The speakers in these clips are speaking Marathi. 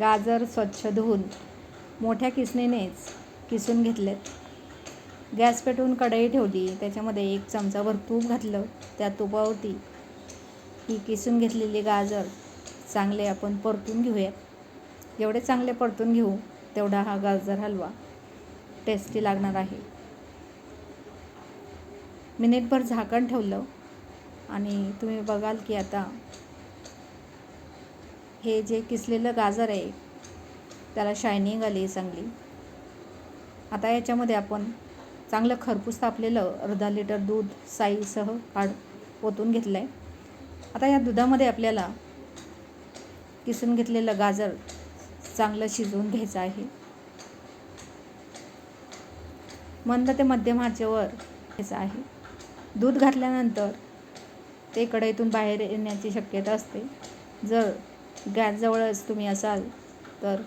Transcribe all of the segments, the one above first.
गाजर स्वच्छ धुवून मोठ्या किसणीनेच किसून घेतलेत. गॅस पेटवून कढई ठेवली त्याच्यामध्ये एक चमचाभर तूप घातलं त्या तुपावरती ही किसून घेतलेली गाजर चांगले आपण परतून घेऊया जेवढे चांगले परतून घेऊ तेवढा हा गाजर हलवा टेस्टी लागणार आहे. मिनिटभर झाकण ठेवलं आणि तुम्ही बघाल की आता हे जे किसलेलं गाजर आहे त्याला शायनिंग आली चांगली. आता याच्यामध्ये आपण चांगलं खरपूस तापलेलं अर्धा लिटर दूध साईसह काढ ओतून घेतलं आहे आता या दुधामध्ये आपल्याला किसून घेतलेलं गाजर चांगलं शिजवून घ्यायचं आहे. मंद ते मध्यम आचेवर घ्यायचं आहे. दूध घातल्यानंतर ते कढईतून बाहेर येण्याची शक्यता असते. जर गॅसजवळच तुम्ही असाल तर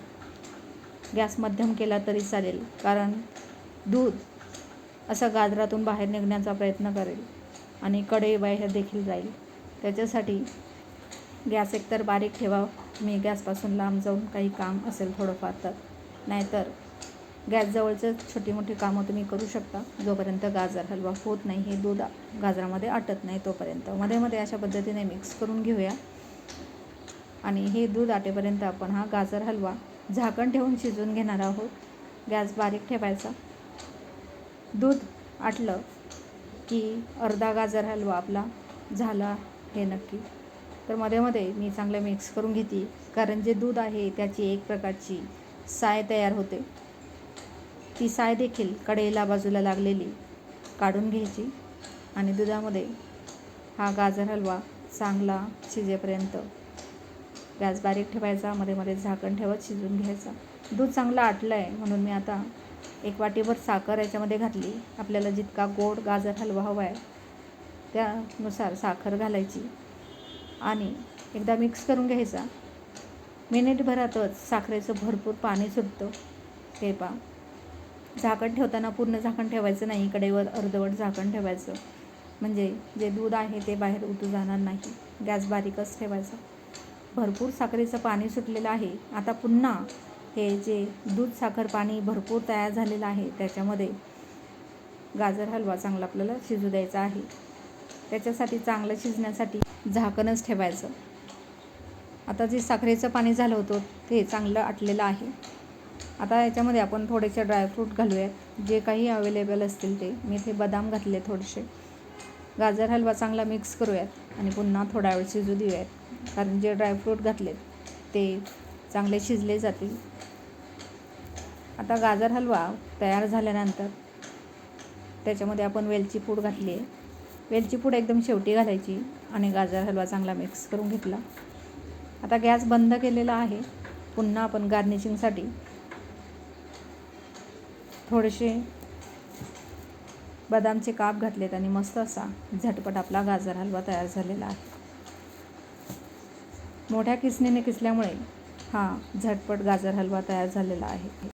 गॅस मध्यम केला तरी चालेल. कारण दूध असं गाजरातून बाहेर निघण्याचा प्रयत्न करेल आणि कढई बाहेर देखील जाईल. त्याच्यासाठी गॅस एकतर बारीक ठेवा. मी गॅसपासून लांब जाऊन काही काम असेल थोडंफार तर. नाहीतर गॅसजवळचं छोटी मोठी कामं तुम्ही करू शकता. जोपर्यंत गाजर हलवा होत नाही हे दूध गाजरामध्ये आटत नाही तोपर्यंत. मध्ये मध्ये अशा पद्धतीने मिक्स करून घेऊया. आणि हे दूध आटेपर्यंत आपण हा गाजर हलवा झाकण ठेवून शिजवून घेणार आहोत. गॅस बारीक ठेवायचा. दूध आटलं की अर्धा गाजर हलवा आपला झाला हे नक्की. तर मध्ये मध्ये मी चांगलं मिक्स करून घेते. कारण जे दूध आहे त्याची एक प्रकारची साय तयार होते. ती साय देखील कढईला बाजूला लागलेली काढून घ्यायची आणि दुधामध्ये हा गाजर हलवा चांगला शिजेपर्यंत गॅस बारीक ठेवायचा मध्ये मध्ये झाकण ठेवत शिजून घ्यायचा. दूध चांगलं आटलं आहे म्हणून मी आता एक वाटीभर साखर याच्यामध्ये घातली. आपल्याला जितका गोड गाजर हलवा हवा आहे त्यानुसार साखर घालायची. आणि एकदा मिक्स करून घ्यायचा. मिनिटभरातच साखरेचं भरपूर पाणी सुटतं. हे पा झाकण ठेवताना पूर्ण झाकण ठेवायचं नाही. कडेवर अर्धवट झाकण ठेवायचं. म्हणजे जे दूध आहे ते बाहेर उतू जाणार नाही. गॅस बारीकच ठेवायचा. भरपूर साखरेचं पाणी सुटलेलं आहे. आता पुन्हा हे जे दूध साखर पाणी भरपूर तयार झालेलं आहे त्याच्यामध्ये गाजर हलवा चांगला आपल्याला शिजू द्यायचा आहे. त्याच्यासाठी चांगलं शिजण्यासाठी झाकणच ठेवायचं. आता जे साखरेचं पाणी झालं होतं ते चांगलं आटलेलं आहे. आता याच्यामध्ये आपण थोडेसे ड्रायफ्रूट घालूयात. जे काही अवेलेबल असतील ते. मी ते बदाम घातले थोडेसे. गाजर हलवा चांगला मिक्स करूयात आणि पुन्हा थोडा वेळ शिजू देऊयात. कारण जे ड्रायफ्रूट घातलेत ते चांगले शिजले जातील. आता गाजर हलवा तयार झाल्यानंतर त्याच्यामध्ये आपण वेलची पूड घातली आहे वेलची पूड एकदम शेवटी घालायची आणि गाजर हलवा चांगला मिक्स करून घेतला. आता गॅस बंद केलेला आहे. पुन्हा आपण गार्निशिंगसाठी थोडेसे बदामचे काप घातलेत आणि मस्त असा झटपट आपला गाजर हलवा तयार झालेला आहे. मोठ्या किसणीने किसल्यामुळे हा झटपट गाजर हलवा तयार झालेला आहे.